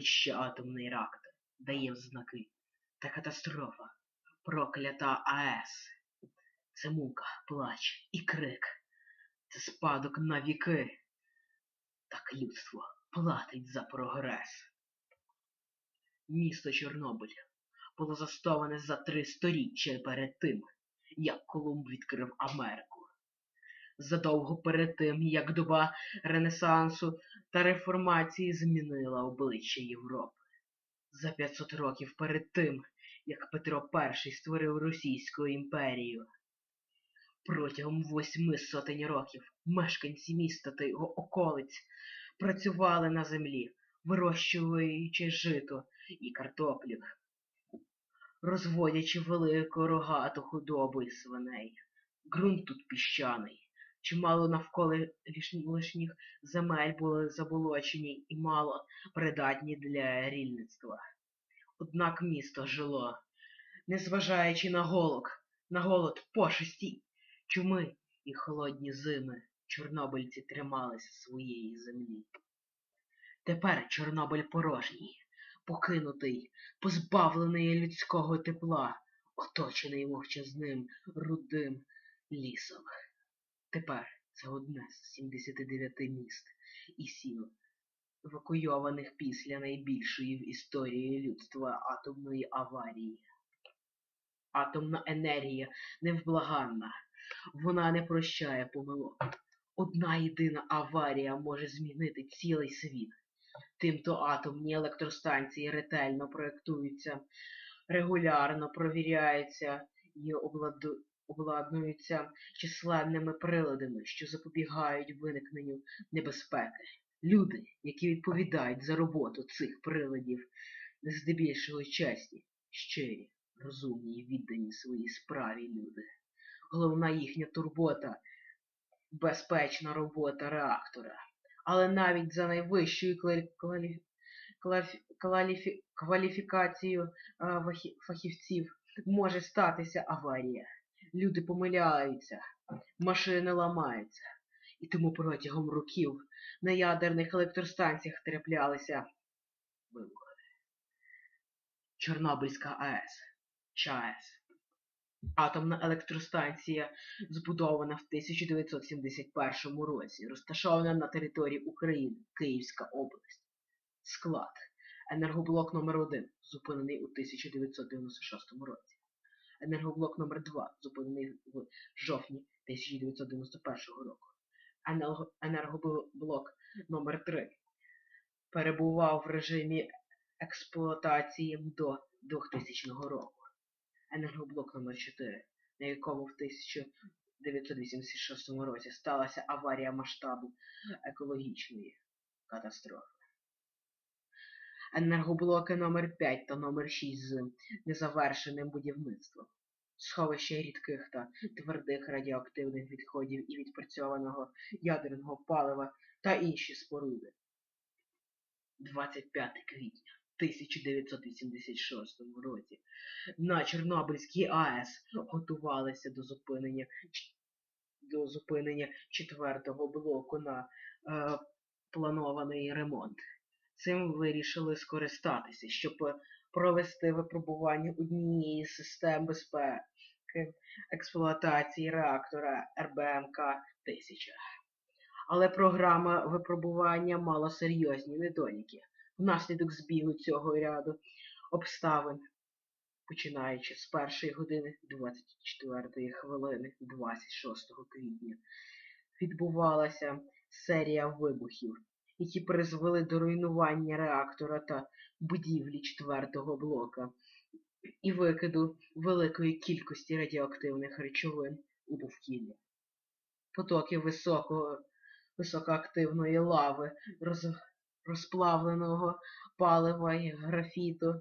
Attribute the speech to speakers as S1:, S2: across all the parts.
S1: ще атомний реактор, дає взнаки. Та катастрофа, проклята АЕС. Це мука, плач і крик. Це спадок на віки. Так людство платить за прогрес. Місто Чорнобиль було застоване за три сторіччя перед тим, як Колумб відкрив Америку. Задовго перед тим, як доба Ренесансу та реформації змінила обличчя Європи. За 500 років перед тим, як Петро І створив Російську імперію. Протягом восьми сотень років мешканці міста та його околиць працювали на землі, вирощуючи жито і картоплю, розводячи велику рогату худобу і свиней. Ґрунт тут піщаний. Чимало навколо лишніх земель були заболочені і мало придатні для рільництва. Однак місто жило, незважаючи на голод, на голод пошесті, чуми і холодні зими, чорнобильці трималися своєї землі. Тепер Чорнобиль порожній, покинутий, позбавлений людського тепла, оточений мовчазним рудим лісом. Тепер це одне з 79 міст і сіл, евакуйованих після найбільшої в історії людства атомної аварії. Атомна енергія невблаганна, вона не прощає помилок. Одна єдина аварія може змінити цілий світ. Тимто атомні електростанції ретельно проєктуються, регулярно провіряються і обладу- обладнуються численними приладами, що запобігають виникненню небезпеки. Люди, які відповідають за роботу цих приладів, здебільшого чесні, щирі, розумні і віддані своїй справі люди. Головна їхня турбота безпечна робота реактора. Але навіть за найвищою квалі- квалі- кваліфі- кваліфі- кваліфікацією фахівців може статися аварія. Люди помиляються, машини ламаються. І тому протягом років на ядерних електростанціях траплялися вибухи. Чорнобильська АЕС, ЧАЕС. Атомна електростанція, збудована в 1971 році, розташована на території України, Київська область. Склад. Енергоблок номер 1 зупинений у 1996 році. Енергоблок номер 2 зупинений в жовтні 1991 року. Енергоблок номер 3 перебував в режимі експлуатації до 2000 року. Енергоблок номер 4 на якому в 1986 році сталася аварія масштабу екологічної катастрофи. Енергоблоки номер 5 та номер 6 з незавершеним будівництвом. Сховище рідких та твердих радіоактивних відходів і відпрацьованого ядерного палива та інші споруди. 25 квітня 1986 році на Чорнобильській АЕС готувалися до зупинення до зупинення четвертого блоку на е, планований ремонт. Цим вирішили скористатися, щоб провести випробування однієї з систем безпеки експлуатації реактора РБМК 1000. Але програма випробування мала серйозні недоліки. Внаслідок збігу цього ряду обставин, починаючи з першої години 24 хвилини 26 квітня, відбувалася серія вибухів, які призвели до руйнування реактора та будівлі четвертого блока і викиду великої кількості радіоактивних речовин у довкілля. Потоки високого, високоактивної лави, роз, розплавленого палива і графіту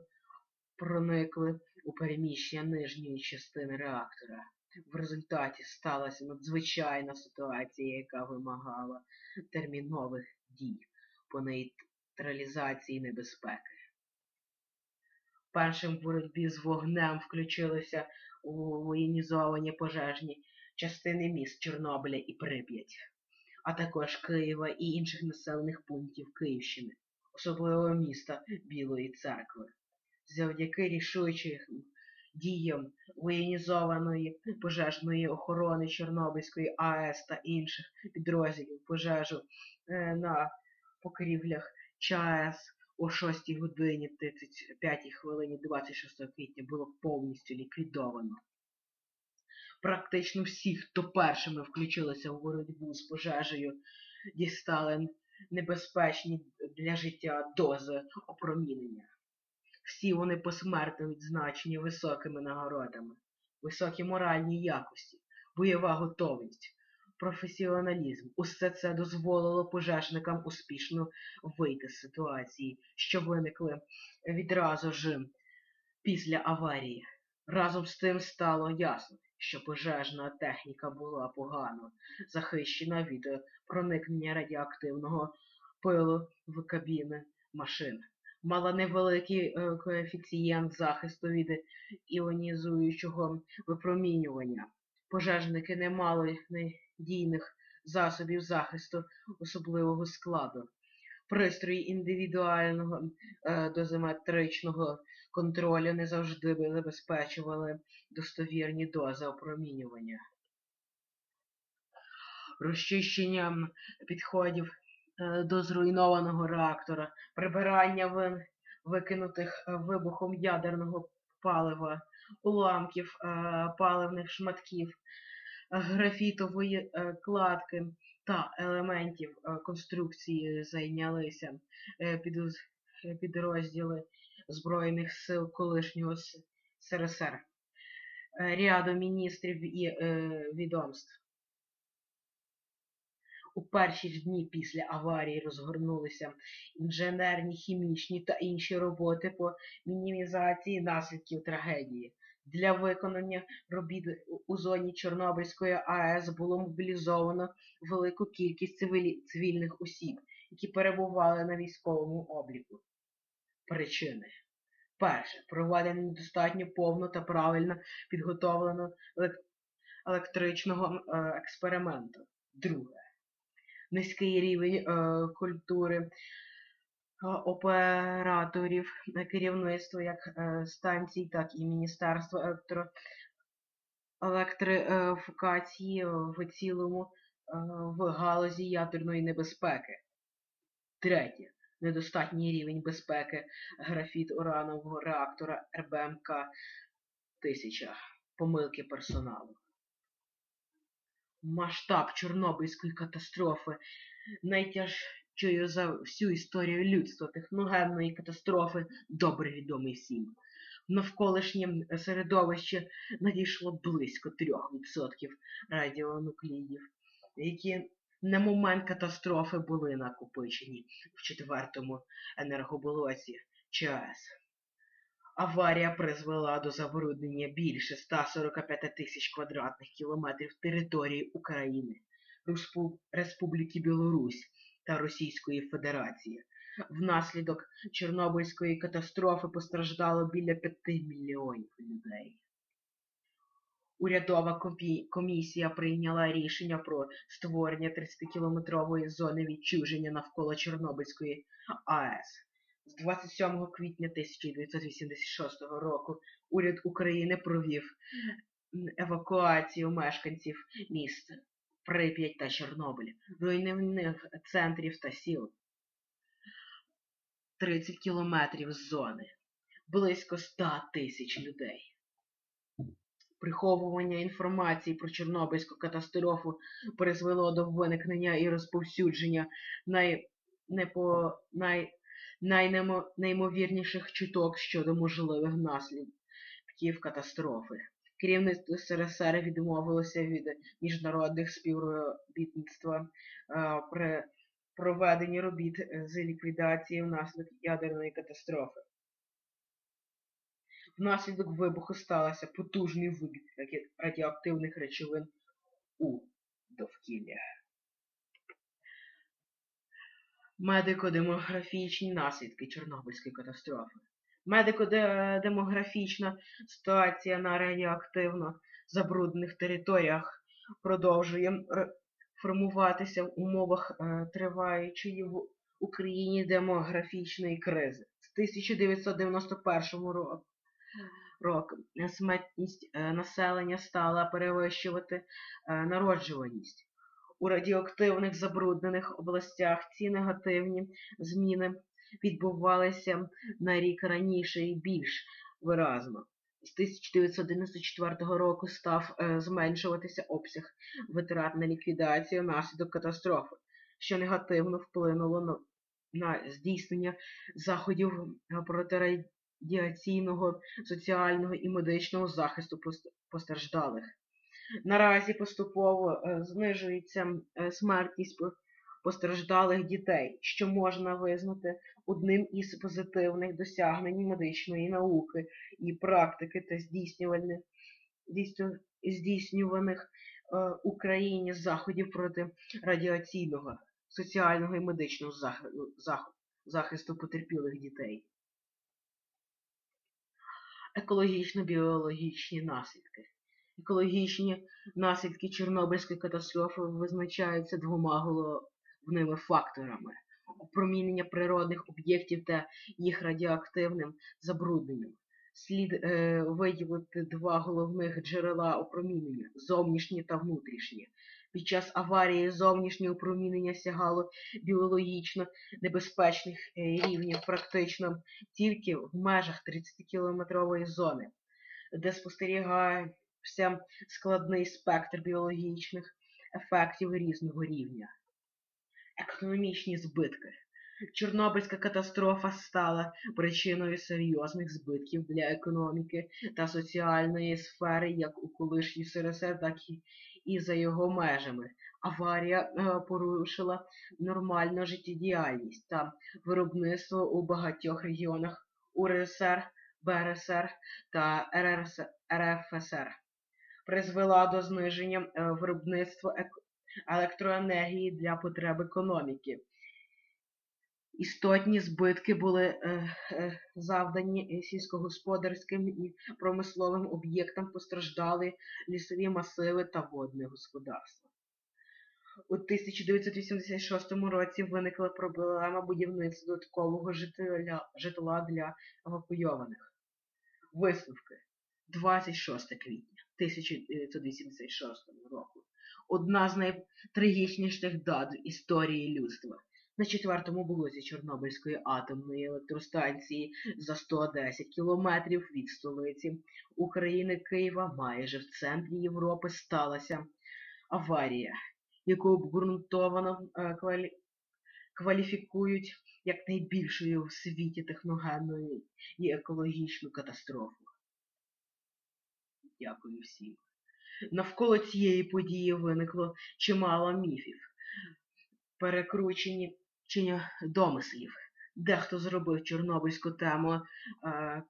S1: проникли у переміщення нижньої частини реактора. В результаті сталася надзвичайна ситуація, яка вимагала термінових дій по нейтралізації небезпеки. Першим в боротьбі з вогнем включилися воєнізовані пожежні частини міст Чорнобиля і Прип'ять, а також Києва і інших населених пунктів Київщини. особливо міста Білої церкви. Завдяки рішучим діям воєнізованої пожежної охорони Чорнобильської АЕС та інших підрозділів пожежу е, на покрівлях ЧАЕС о 6 годині 35 хвилині 26 квітня було повністю ліквідовано. Практично всі, хто першими включилися в боротьбу з пожежею, дістали небезпечні для життя дози опромінення. Всі вони посмертно відзначені високими нагородами, високі моральні якості, бойова готовність, професіоналізм. Усе це дозволило пожежникам успішно вийти з ситуації, що виникли відразу ж після аварії. Разом з тим стало ясно, що пожежна техніка була погано захищена від проникнення радіоактивного пилу в кабіни машин. Мала невеликий е, коефіцієнт захисту від іонізуючого випромінювання. Пожежники не мали надійних засобів захисту особливого складу. Пристрої індивідуального е, дозиметричного контролю не завжди забезпечували достовірні дози опромінювання. Розчищення підходів е, до зруйнованого реактора, прибирання викинутих е, вибухом ядерного палива, уламків е, паливних шматків, е, графітової е, кладки та елементів конструкції зайнялися підрозділи Збройних сил колишнього СРСР, ряду міністрів і відомств. У перші ж дні після аварії розгорнулися інженерні, хімічні та інші роботи по мінімізації наслідків трагедії. Для виконання робіт у- зоні Чорнобильської АЕС було мобілізовано велику кількість цивільних осіб, які перебували на військовому обліку. Причини. Перше. Проведення недостатньо повно та правильно підготовленого електричного е, експерименту. Друге. Низький рівень е, культури операторів е, керівництва як е, станцій, так і Міністерства електро... електрифікації в цілому е, в галузі ядерної небезпеки. Третє. Недостатній рівень безпеки графіт уранового реактора РБМК 1000. Помилки персоналу. Масштаб Чорнобильської катастрофи найтяжчою за всю історію людства техногенної катастрофи добре відомий всім. В навколишнє середовище надійшло близько 3% радіонуклідів, які на момент катастрофи були накопичені в четвертому енергоблоці ЧАЕС. Аварія призвела до забруднення більше 145 тисяч квадратних кілометрів території України, Республіки Білорусь та Російської Федерації. Внаслідок Чорнобильської катастрофи постраждало біля 5 мільйонів людей. Урядова комісія прийняла рішення про створення 30-кілометрової зони відчуження навколо Чорнобильської АЕС. З 27 квітня 1986 року уряд України провів евакуацію мешканців міст Прип'ять та Чорнобиль, руйнівних центрів та сіл. 30 кілометрів з зони, близько 100 тисяч людей. Приховування інформації про Чорнобильську катастрофу призвело до виникнення і розповсюдження най... непо... най... найнеймовірніших чуток щодо можливих наслідків катастрофи. Керівництво СРСР відмовилося від міжнародних співробітництва е, при проведенні робіт е, з ліквідації внаслідок ядерної катастрофи. Внаслідок вибуху сталося потужний раді- радіоактивних речовин у довкілля. Медико-демографічні наслідки Чорнобильської катастрофи. Медико-демографічна ситуація на радіоактивно забруднених територіях продовжує формуватися в умовах е, триваючої в- Україні демографічної кризи. З 1991 року року смертність е, населення стала перевищувати е, народжуваність. У радіоактивних забруднених областях ці негативні зміни відбувалися на рік раніше і більш виразно. З 1994 року став е, зменшуватися обсяг витрат на ліквідацію наслідок катастрофи, що негативно вплинуло на, на здійснення заходів е, протирадіаційного, соціального і медичного захисту постраждалих. Наразі поступово е, знижується смертність постраждалих дітей, що можна визнати одним із позитивних досягнень медичної науки і практики та здійснюваних е, Україні заходів проти радіаційного, соціального і медичного зах- зах- захисту потерпілих дітей. Екологічно-біологічні наслідки. Екологічні наслідки Чорнобильської катастрофи визначаються двома головними факторами: опромінення природних об'єктів та їх радіоактивним забрудненням. Слід е, виділити два головних джерела опромінення зовнішнє та внутрішнє. Під час аварії зовнішнє опромінення сягало біологічно небезпечних е, рівнів практично тільки в межах 30-кілометрової зони, де спостерігався складний спектр біологічних ефектів різного рівня. Економічні збитки. Чорнобильська катастрофа стала причиною серйозних збитків для економіки та соціальної сфери як у колишній СРСР, так і, за його межами. Аварія е, порушила нормальну життєдіяльність та виробництво у багатьох регіонах УРСР, БРСР та РРС, РФСР. Призвела до зниження е, виробництва електроенергії для потреб економіки. Істотні збитки були е, е, завдані сільськогосподарським і промисловим об'єктам, постраждали лісові масиви та водне господарство. У 1986 році виникла проблема будівництва додаткового житла, житла для евакуйованих. Висновки 26 квітня 1986 року. Одна з найтрагічніших дат в історії людства. На четвертому блозі Чорнобильської атомної електростанції за 110 кілометрів від столиці України Києва, майже в центрі Європи, сталася аварія, яку обґрунтовано е, квалі... кваліфікують як найбільшою в світі техногенною і екологічну катастрофу. Дякую всім. Навколо цієї події виникло чимало міфів, перекручені домислів. Дехто зробив чорнобильську тему е,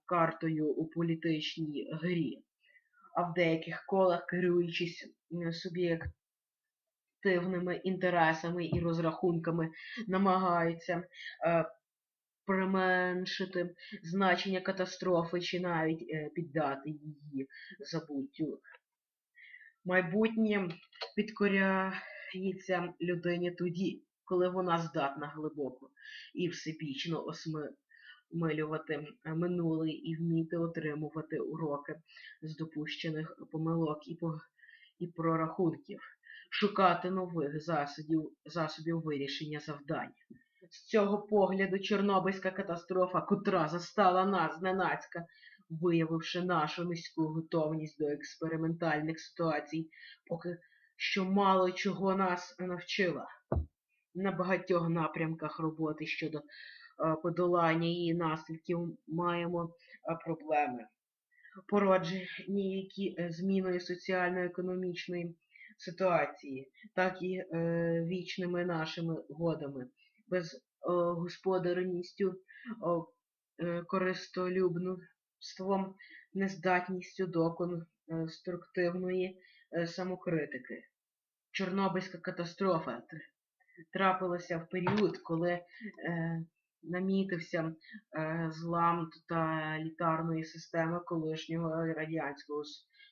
S1: картою у політичній грі, а в деяких колах, керуючись суб'єктивними інтересами і розрахунками, намагаються е, применшити значення катастрофи чи навіть е, піддати її забуттю. Майбутнє підкоряється людині тоді, коли вона здатна глибоко і всебічно осмилювати минуле і вміти отримувати уроки з допущених помилок і, по, і прорахунків, шукати нових засобів, засобів вирішення завдань. З цього погляду Чорнобильська катастрофа, котра застала нас зненацька, виявивши нашу низьку готовність до експериментальних ситуацій, поки що мало чого нас навчила. На багатьох напрямках роботи щодо е, подолання її наслідків маємо е, проблеми. Породжені які е, зміною соціально-економічної ситуації, так і вічними нашими годами, безгосподарністю, е, користолюбством, нездатністю до конструктивної е, самокритики. Чорнобильська катастрофа трапилася в період, коли е, намітився злам тоталітарної системи колишнього радянського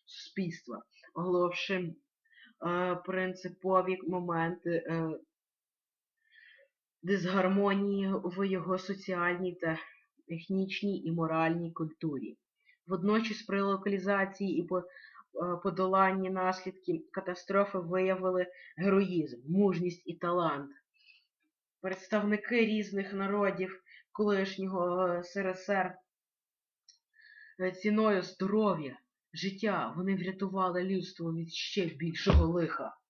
S1: суспільства, оголовши принципові моменти дисгармонії в його соціальній та технічній і моральній культурі. Водночас при локалізації і е, подоланні наслідків катастрофи виявили героїзм, мужність і талант. Представники різних народів колишнього е, СРСР е, ціною здоров'я, життя вони врятували людство від ще більшого лиха.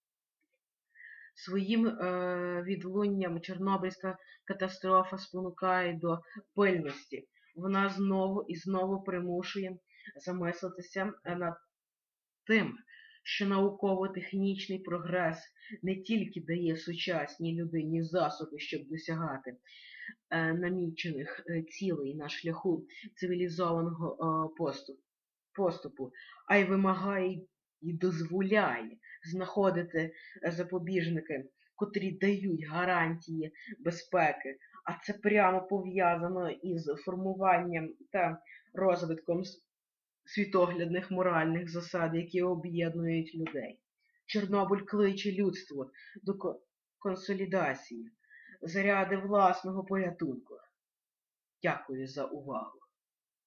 S1: Своїм е, відлунням Чорнобильська катастрофа спонукає до пильності. Вона знову і знову примушує замислитися над тим, що науково-технічний прогрес не тільки дає сучасній людині засоби, щоб досягати е, намічених е, цілей на шляху цивілізованого поступу, а й вимагає і дозволяє знаходити запобіжники, котрі дають гарантії безпеки, а це прямо пов'язано із формуванням та розвитком світоглядних моральних засад, які об'єднують людей. Чорнобиль кличе людство до консолідації, заряди власного порятунку. Дякую за увагу.